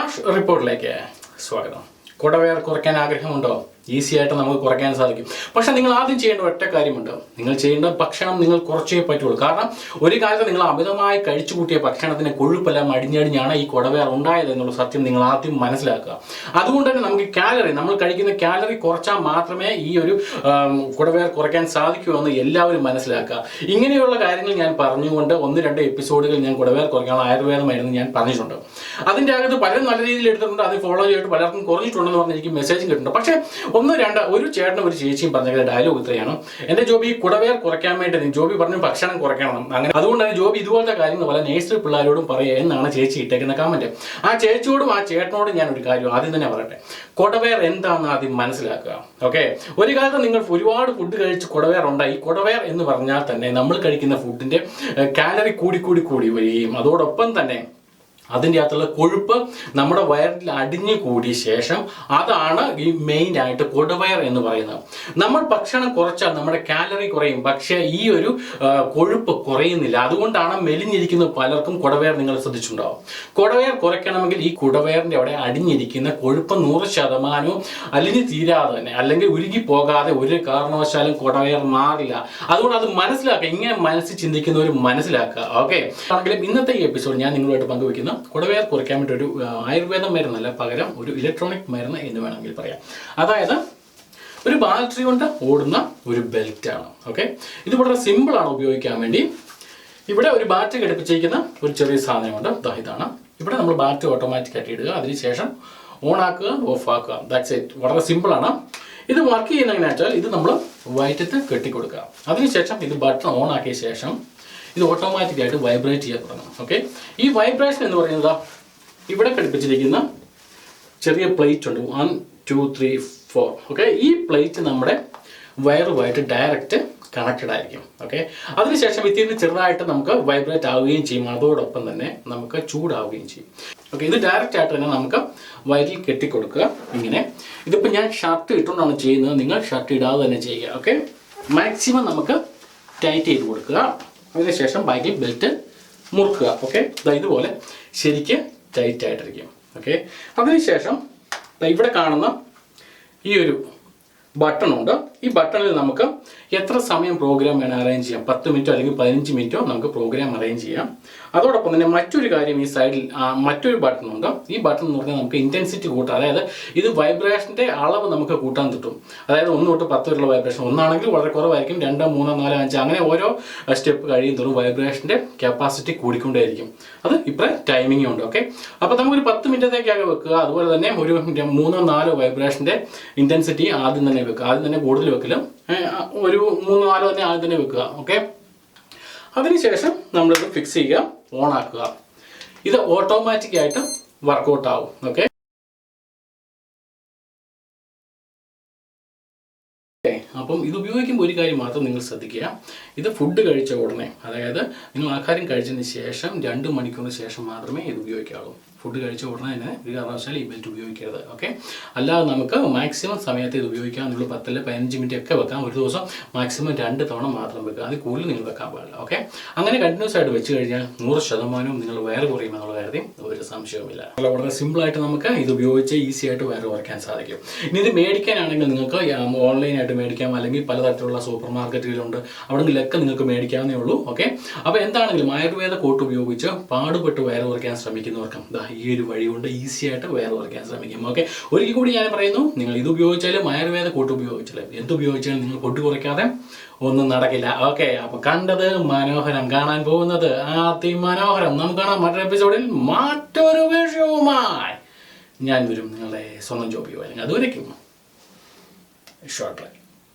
മാഷ് റിപ്പോർട്ടിലേക്ക് സ്വാഗതം. കുടവയർ കുറയ്ക്കാൻ ആഗ്രഹമുണ്ടോ? ഈസി ആയിട്ട് നമുക്ക് കുറയ്ക്കാൻ സാധിക്കും. പക്ഷെ നിങ്ങൾ ആദ്യം ചെയ്യേണ്ട ഒറ്റ കാര്യമുണ്ട്. നിങ്ങൾ ചെയ്യേണ്ട ഭക്ഷണം നിങ്ങൾ കുറച്ചേ പറ്റുള്ളൂ. കാരണം ഒരു കാലത്ത് നിങ്ങൾ അമിതമായി കഴിച്ചു കൂട്ടിയ ഭക്ഷണത്തിന് കൊഴുപ്പെല്ലാം അടിഞ്ഞടിഞ്ഞാണ് ഈ കുടവേർ ഉണ്ടായത് എന്നുള്ള സത്യം നിങ്ങൾ ആദ്യം മനസ്സിലാക്കുക. അതുകൊണ്ട് തന്നെ നമുക്ക് കാലറി നമ്മൾ കഴിക്കുന്ന കാലറി കുറച്ചാൽ മാത്രമേ ഈ ഒരു കുടവേർ കുറയ്ക്കാൻ സാധിക്കൂ എന്ന് എല്ലാവരും മനസ്സിലാക്കുക. ഇങ്ങനെയുള്ള കാര്യങ്ങൾ ഞാൻ പറഞ്ഞുകൊണ്ട് ഒന്ന് രണ്ട് എപ്പിസോഡുകൾ ഞാൻ കുടവേർ കുറയ്ക്കാനുള്ള ആയുർവേദ മരുന്ന് ഞാൻ പറഞ്ഞിട്ടുണ്ട്. അതിന്റെ അകത്ത് പലരും നല്ല രീതിയിൽ എടുത്തിട്ടുണ്ട്. അത് ഫോളോ ചെയ്തിട്ട് പലർക്കും കുറഞ്ഞിട്ടുണ്ടെന്ന് പറഞ്ഞ് എനിക്ക് മെസ്സേജ് കിട്ടുന്നുണ്ട്. പക്ഷേ ഒന്ന് രണ്ട് ഒരു ചേട്ടനും ഒരു ചേച്ചിയും പറഞ്ഞ ഡയലോഗ് ഇത്രയാണ്. എന്റെ ജോബി കുടവേർ കുറയ്ക്കാൻ വേണ്ടി ജോബി പറഞ്ഞു ഭക്ഷണം കുറയ്ക്കണം. അങ്ങനെ അതുകൊണ്ട് തന്നെ ജോബി ഇതുപോലത്തെ കാര്യങ്ങൾ പല നേഴ്സറി പിള്ളേരോടും പറയുക എന്നാണ് ചേച്ചി ഇട്ടേക്കുന്ന കമന്റ് ആ ചേച്ചിയോടും ആ ചേട്ടനോടും ഞാൻ ഒരു കാര്യം ആദ്യം തന്നെ പറയട്ടെ. കുടവേർ എന്താണെന്ന് ആദ്യം മനസ്സിലാക്കുക. ഓക്കെ ഒരു കാലത്ത് നിങ്ങൾ ഒരുപാട് ഫുഡ് കഴിച്ച് കുടവേർ ഉണ്ടായി. കുടവേർ എന്ന് പറഞ്ഞാൽ തന്നെ നമ്മൾ കഴിക്കുന്ന ഫുഡിന്റെ കാലറി കൂടി കൂടി കൂടി വരികയും അതോടൊപ്പം തന്നെ അതിന്റെ അകത്തുള്ള കൊഴുപ്പ് നമ്മുടെ വയറിൽ അടിഞ്ഞു കൂടിയ ശേഷം അതാണ് ഈ മെയിൻ ആയിട്ട് കൊടുവയർ എന്ന് പറയുന്നത്. നമ്മൾ ഭക്ഷണം കുറച്ചാൽ നമ്മുടെ കാലറി കുറയും. പക്ഷേ ഈ ഒരു കൊഴുപ്പ് കുറയുന്നില്ല. അതുകൊണ്ടാണ് മെലിഞ്ഞിരിക്കുന്ന പലർക്കും കുടവയർ നിങ്ങൾ ശ്രദ്ധിച്ചിട്ടുണ്ടാവും. കുടവയർ കുറയ്ക്കണമെങ്കിൽ ഈ കുടവയറിന്റെ അവിടെ അടിഞ്ഞിരിക്കുന്ന കൊഴുപ്പ് നൂറ് ശതമാനവും അലിഞ്ഞു തീരാതെ തന്നെ അല്ലെങ്കിൽ ഉരുകി പോകാതെ ഒരു കാരണവശാലും കുടവയർ മാറില്ല. അതുകൊണ്ട് അത് മനസ്സിലാക്കുക. ഇങ്ങനെ മനസ്സിൽ ചിന്തിക്കുന്നവർ മനസ്സിലാക്കുക. ഓക്കെ? ആണെങ്കിലും ഇന്നത്തെ ഈ എപ്പിസോഡ് ഞാൻ നിങ്ങളുമായിട്ട് പങ്കുവെക്കുന്ന കുടവയർ കുറയ്ക്കാൻ വേണ്ടി ഒരു ആയുർവേദ മരുന്നല്ല പകരം ഒരു ഇലക്ട്രോണിക് മരുന്ന് എന്ന് വേണമെങ്കിൽ പറയാം. അതായത് ഒരു ബാറ്ററി കൊണ്ട് ഓടുന്ന ഒരു ബെൽറ്റ് ആണ് ഓക്കെ ഇത് വളരെ സിമ്പിൾ ആണ് ഉപയോഗിക്കാൻ വേണ്ടി. ഇവിടെ ഒരു ബാറ്ററി ഘടിപ്പിച്ചിരിക്കുന്ന ഒരു ചെറിയ സാധനമുണ്ട്. ഇതാണ്. ഇവിടെ നമ്മൾ ബാറ്ററി ഓട്ടോമാറ്റിക് ആയിട്ട് ഇടുക. അതിനുശേഷം ഓൺ ആക്കുക ഓഫ് ആക്കുക. ദാറ്റ്സ് ഇറ്റ് വളരെ സിമ്പിൾ ആണ്. ഇത് വർക്ക് ചെയ്യുന്ന എങ്ങനെയാ ഇത് നമ്മൾ വയറ്റത്ത് കെട്ടിക്കൊടുക്കുക. അതിനുശേഷം ഇത് ബട്ടൺ ഓൺ ആക്കിയ ശേഷം ഇത് ഓട്ടോമാറ്റിക് ആയിട്ട് വൈബ്രേറ്റ് ചെയ്യാൻ തുടങ്ങും ഓക്കെ ഈ വൈബ്രേഷൻ എന്ന് പറയുന്നത് ഇവിടെ ഘടിപ്പിച്ചിരിക്കുന്ന ചെറിയ പ്ലേറ്റ് ഉണ്ട്. One two three four okay ഈ പ്ലേറ്റ് നമ്മുടെ വയറുമായിട്ട് ഡയറക്റ്റ് കണക്റ്റഡ് ആയിരിക്കും. ഓക്കെ അതിനുശേഷം ഇത്തിരി ചെറുതായിട്ട് നമുക്ക് വൈബ്രേറ്റ് ആവുകയും ചെയ്യും. അതോടൊപ്പം തന്നെ നമുക്ക് ചൂടാവുകയും ചെയ്യും. ഓക്കെ ഇത് ഡയറക്റ്റ് ആയിട്ട് തന്നെ നമുക്ക് വയറിൽ കെട്ടിക്കൊടുക്കുക. ഇങ്ങനെ. ഇതിപ്പോൾ ഞാൻ ഷർട്ട് ഇട്ടുകൊണ്ടാണ് ചെയ്യുന്നത്. നിങ്ങൾ ഷർട്ട് ഇടാതെ തന്നെ ചെയ്യുക. ഓക്കെ മാക്സിമം നമുക്ക് ടൈറ്റ് ചെയ്ത് കൊടുക്കുക. അതിനുശേഷം ബാക്കി ബെൽറ്റ് മുറുക്കുക ഓക്കെ ഇതുപോലെ ശരിക്ക് ടൈറ്റ് ആയിട്ടിരിക്കും ഓക്കെ അതിനുശേഷം ഇവിടെ കാണുന്ന ഈ ഒരു ബട്ടൺ ഉണ്ട്. ഈ ബട്ടണിൽ നമുക്ക് എത്ര സമയം പ്രോഗ്രാം വേണം അറേഞ്ച് ചെയ്യാം. പത്ത് മിനിറ്റോ അല്ലെങ്കിൽ പതിനഞ്ച് മിനിറ്റോ നമുക്ക് പ്രോഗ്രാം അറേഞ്ച് ചെയ്യാം. അതോടൊപ്പം തന്നെ മറ്റൊരു കാര്യം ഈ സൈഡിൽ മറ്റൊരു ബട്ടൺ ഉണ്ട്. ഈ ബട്ടൺ എന്ന് പറഞ്ഞാൽ നമുക്ക് ഇന്റൻസിറ്റി കൂട്ടാം. അതായത് ഇത് വൈബ്രേഷന്റെ അളവ് നമുക്ക് കൂട്ടാൻ കിട്ടും. അതായത് ഒന്ന് തൊട്ട് പത്ത് വരെയുള്ള വൈബ്രേഷൻ ഒന്നാണെങ്കിൽ വളരെ കുറവായിരിക്കും. രണ്ട് മൂന്ന് നാല് അഞ്ച് അങ്ങനെ ഓരോ സ്റ്റെപ്പ് കഴിയും തോറും വൈബ്രേഷന്റെ കപ്പാസിറ്റി കൂടിക്കൊണ്ടേയിരിക്കും. അത് ഇപ്പം ടൈമിംഗ് ഉണ്ട് ഓക്കെ അപ്പോൾ നമുക്കൊരു പത്ത് മിനിറ്റത്തേക്കാകെ വെക്കുക. അതുപോലെ തന്നെ ഒരു മൂന്നോ നാലോ വൈബ്രേഷന്റെ ഇന്റൻസിറ്റി ആദ്യം തന്നെ വെക്കുക. ആദ്യം തന്നെ കൂടുതൽ വെക്കലും. വെക്കില്ല ഒരു മൂന്ന് നാലോ തന്നെ ആദ്യം തന്നെ വെക്കുക ഓക്കെ? അതിനുശേഷം നമ്മളിത് ഫിക്സ് ചെയ്യുക ഓൺ ആക്കുക. ഇത് ഓട്ടോമാറ്റിക് ആയിട്ട് വർക്കൗട്ട് ആവും ഓക്കെ? അപ്പം ഇത് ഉപയോഗിക്കുമ്പോൾ ഒരു കാര്യം മാത്രം നിങ്ങൾ ശ്രദ്ധിക്കുക. ഇത് ഫുഡ് കഴിച്ച ഉടനെ അതായത് നിങ്ങൾ ആഹാരം കഴിച്ചതിന് ശേഷം രണ്ട് മണിക്കൂറിന് ശേഷം മാത്രമേ ഇത് ഉപയോഗിക്കാവൂ. ഫുഡ് കഴിച്ച ഉടനെ തന്നെ ഒരു കാരണവശാലും ഈ ബെൽറ്റ് ഉപയോഗിക്കരുത് ഓക്കെ അല്ലാതെ നമുക്ക് മാക്സിമം സമയത്ത് ഇത് ഉപയോഗിക്കാം നമ്മൾ പത്തിൽ പതിനഞ്ച് മിനിറ്റ് ഒക്കെ വെക്കാം. ഒരു ദിവസം മാക്സിമം രണ്ട് തവണ മാത്രം വെക്കുക. അത് കൂടുതൽ നിങ്ങൾ വെക്കാൻ പാടില്ല ഓക്കെ അങ്ങനെ കണ്ടിന്യൂസ് ആയിട്ട് വെച്ച് കഴിഞ്ഞാൽ നൂറ് ശതമാനവും നിങ്ങൾ വയറ് കുറയുമെന്നുള്ള കാര്യം ഒരു സംശയവുമില്ല. അല്ല വളരെ സിമ്പിളായിട്ട് നമുക്ക് ഇത് ഉപയോഗിച്ച് ഈസി ആയിട്ട് വയറ് കുറയ്ക്കാൻ സാധിക്കും. ഇനി ഇത് മേടിക്കാനാണെങ്കിൽ നിങ്ങൾക്ക് ഓൺലൈനായിട്ട് മേടിക്കാം. അല്ലെങ്കിൽ പലതരത്തിലുള്ള സൂപ്പർ മാർക്കറ്റുകളുണ്ട് അവിടെ നിന്നൊക്കെ നിങ്ങൾക്ക് മേടിക്കാവുന്നേ ഉള്ളൂ ഓക്കെ അപ്പോൾ എന്താണെങ്കിലും ആയുർവേദ കോട്ട് ഉപയോഗിച്ച് പാടുപെട്ട് വയറ് കുറയ്ക്കാൻ ശ്രമിക്കുന്നവർക്കും ഈ ഒരു വഴി കൊണ്ട് ഈസി ആയിട്ട് വയറ് കുറയ്ക്കാൻ ശ്രമിക്കും. ഓക്കെ ഒരിക്കൽ കൂടി ഞാൻ പറയുന്നു നിങ്ങൾ ഇത് ഉപയോഗിച്ചാലും ആയുർവേദ കോട്ട് ഉപയോഗിച്ചാലും എന്ത് ഉപയോഗിച്ചാലും നിങ്ങൾ കൊട്ട് കുറയ്ക്കാതെ ഒന്നും നടക്കില്ല. ഓക്കെ അപ്പൊ കണ്ടത് മനോഹരം കാണാൻ പോകുന്നത് അതിമനോഹരം നമുക്ക് കാണാം മറ്റൊരു എപ്പിസോഡിൽ മറ്റൊരു വിഷയവുമായി. ഞാൻ വരും നിങ്ങളുടെ സ്വന്തം ജോബി അല്ലെങ്കിൽ അതുവരയ്ക്കും ഷോർട്ട്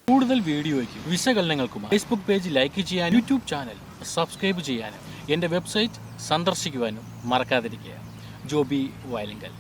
കൂടുതൽ വീഡിയോയ്ക്കും വിശകലനങ്ങൾക്കും ഫേസ്ബുക്ക് പേജ് ലൈക്ക് ചെയ്യാനും യൂട്യൂബ് ചാനൽ സബ്സ്ക്രൈബ് ചെയ്യാനും എന്റെ വെബ്സൈറ്റ് സന്ദർശിക്കുവാനും മറക്കാതിരിക്കുക. ജോബി വയലിങ്കൽ